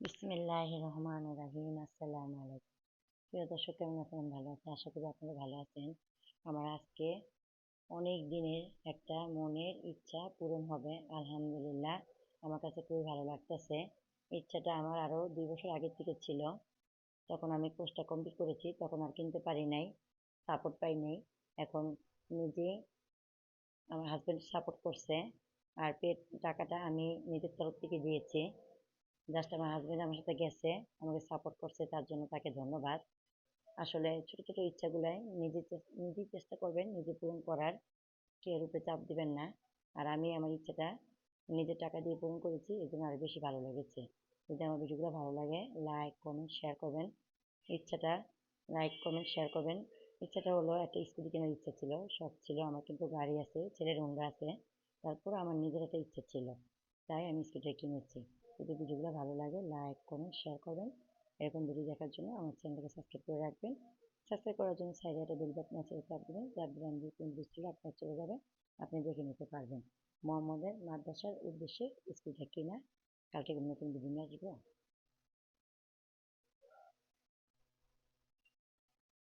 বিসমিল্লাহ রহমান রাহিম, আসসালামু আলাইকুম। প্রিয় দর্শক, কেমন আছেন? ভালো আছেন? আশা করি আপনারা ভালো আছেন। আমার আজকে অনেক দিনের একটা মনের ইচ্ছা পূরণ হবে, আলহামদুলিল্লাহ। আমার কাছে খুবই ভালো লাগতেছে। ইচ্ছাটা আমার আরও দুই বছর আগের থেকে ছিল। তখন আমি কোর্সটা কমপ্লিট করেছি, তখন আর কিনতে পারি নাই সাপোর্ট পাই নাই। এখন নিজে আমার হাজব্যান্ড সাপোর্ট করছে, আর পেট টাকাটা আমি নিজের তরফ থেকে দিয়েছি। জাস্ট আমার হাজব্যান্ড আমার সাথে গেছে, আমাকে সাপোর্ট করছে, তার জন্য তাকে ধন্যবাদ। আসলে ছোট ছোট ইচ্ছাগুলাই নিজে নিজেই চেষ্টা করবেন, নিজে পূরণ করার। কে রূপে চাপ দিবেন না। আর আমি আমার ইচ্ছাটা নিজের টাকা দিয়ে পূরণ করেছি, এই জন্য আরও বেশি ভালো লেগেছে। যদি আমার ভিডিওগুলো ভালো লাগে লাইক কমেন্ট শেয়ার করবেন। ইচ্ছাটা লাইক কমেন্ট শেয়ার করবেন। ইচ্ছাটা হলো একটা স্কুটি কেনার ইচ্ছা ছিল, শখ ছিল, আমার কিন্তু গাড়ি আছে, ছেলের হোন্ডা আছে। তারপর আমার নিজের একটা ইচ্ছা ছিল। তাই আমি স্কুটিটা কিনেছি। যদি ভিডিওগুলো ভালো লাগে লাইক কমেন্ট শেয়ার করবেন। এরকম ভিডিও দেখার জন্য আমার চ্যানেলটাকে সাবস্ক্রাইব করে রাখবেন। সাবস্ক্রাইব করার জন্য সাইডে একটা বেল বাটন আছে চাপ দেবেন চাপ দিলে আমি কোন ভিডিও আপনার চলে যাবে, আপনি দেখে নিতে পারবেন। মোহাম্মদের মাদ্রাসার উদ্দেশ্যে স্কুলটা কিনা, কালকে নতুন ভিডিও নিয়ে আসব।